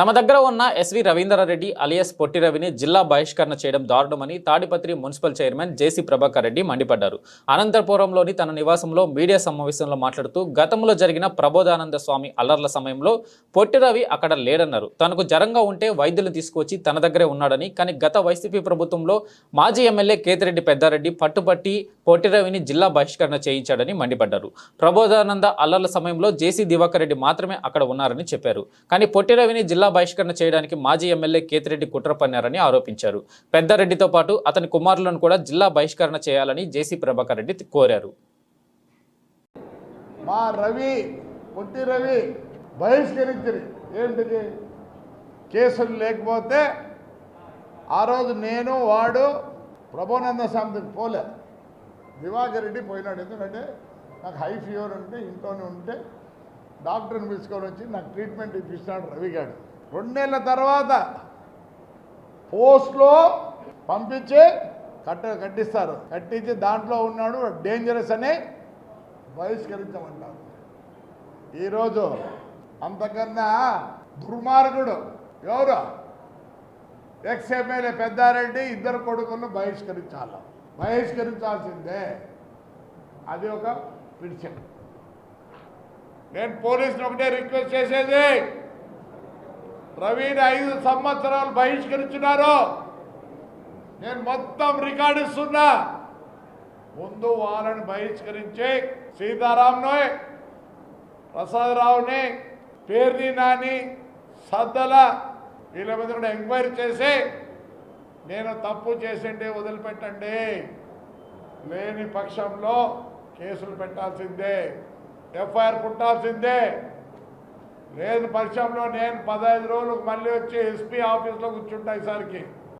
తమ దగ్గర ఉన్న ఎస్వి రవీందర్రెడ్డి అలియస్ పొట్టి రవిని జిల్లా బహిష్కరణ చేయడం దారుణమని తాడిపత్రి మున్సిపల్ చైర్మన్ జేసీ ప్రభాకర్ రెడ్డి మండిపడ్డారు. అనంతపురంలోని తన నివాసంలో మీడియా సమావేశంలో మాట్లాడుతూ గతంలో జరిగిన ప్రబోధానంద స్వామి అల్లర్ల సమయంలో పొట్టి రవి అక్కడ లేడన్నారు. తనకు జ్వరంగా ఉంటే వైద్యులు తీసుకొచ్చి తన దగ్గరే ఉన్నాడని కానీ గత వైసీపీ ప్రభుత్వంలో మాజీ ఎమ్మెల్యే కేతిరెడ్డి పెద్దారెడ్డి పట్టుపట్టి పొట్టి రవిని జిల్లా బహిష్కరణ చేయించాడని మండిపడ్డారు. ప్రబోధానంద అల్లర్ల సమయంలో జేసీ దివాకర్ రెడ్డి మాత్రమే అక్కడ ఉన్నారని చెప్పారు. కానీ పొట్టి రవిని జిల్లా బహిష్కరణ చేయడానికి మాజీ ఎమ్మెల్యే కేతిరెడ్డి కుట్ర పన్నారని ఆరోపించారు. పెద్దారెడ్డితో పాటు అతని కుమారులను కూడా జిల్లా బహిష్కరణ చేయాలని జేసీ ప్రభాకర్ రెడ్డి కోరారు. మా రవి పొట్టి రవి బహిష్కరించింది. ఏంటిది? కేసులు లేకపోతే ఆ రోజు నేను వాడు ప్రభానంద స్వామికి పోలే. దివాకర్ రెడ్డి పోయినాడు. ఎందుకంటే నాకు హై ఫీవర్ ఉంటే ఇంట్లోనే ఉంటే డాక్టర్ని పిలుచుకొని వచ్చి నాకు ట్రీట్మెంట్ ఇప్పిస్తున్నాడు రవి గారు రెండు నెలల తర్వాత పోస్ట్లో పంపించి కట్ట కట్టిస్తారు. కట్టించి దాంట్లో ఉన్నాడు డేంజరస్ అని బహిష్కరించమంటారు. ఈరోజు అంతకన్నా దుర్మార్గుడు ఎవరు? ఎక్స్ ఎమ్మెల్యే పెద్దారెడ్డి ఇద్దరు కొడుకులను బహిష్కరించాలి. బహిష్కరించాల్సిందే. అది ఒక పిడిషన్ నేను పోలీసులు ఒకటే రిక్వెస్ట్ చేసేది ప్రవీణ్ ఐదు సంవత్సరాలు బహిష్కరించినారు నేను మొత్తం రికార్డు ఇస్తున్నా. ముందు వాళ్ళని బహిష్కరించి సీతారాంను ప్రసాదరావుని పేర్ని నాని సద్దల వీళ్ళ మీద కూడా ఎంక్వైరీ చేసి నేను తప్పు చేసిండే వదిలిపెట్టండి. లేని పక్షంలో కేసులు పెట్టాల్సిందే ఎఫ్ఐఆర్ పుట్టాల్సిందే లేని పక్షంలో నేను పదహైదు రోజులకు మళ్ళీ వచ్చి ఎస్పీ ఆఫీస్లో కూర్చుంటా ఈసారికి.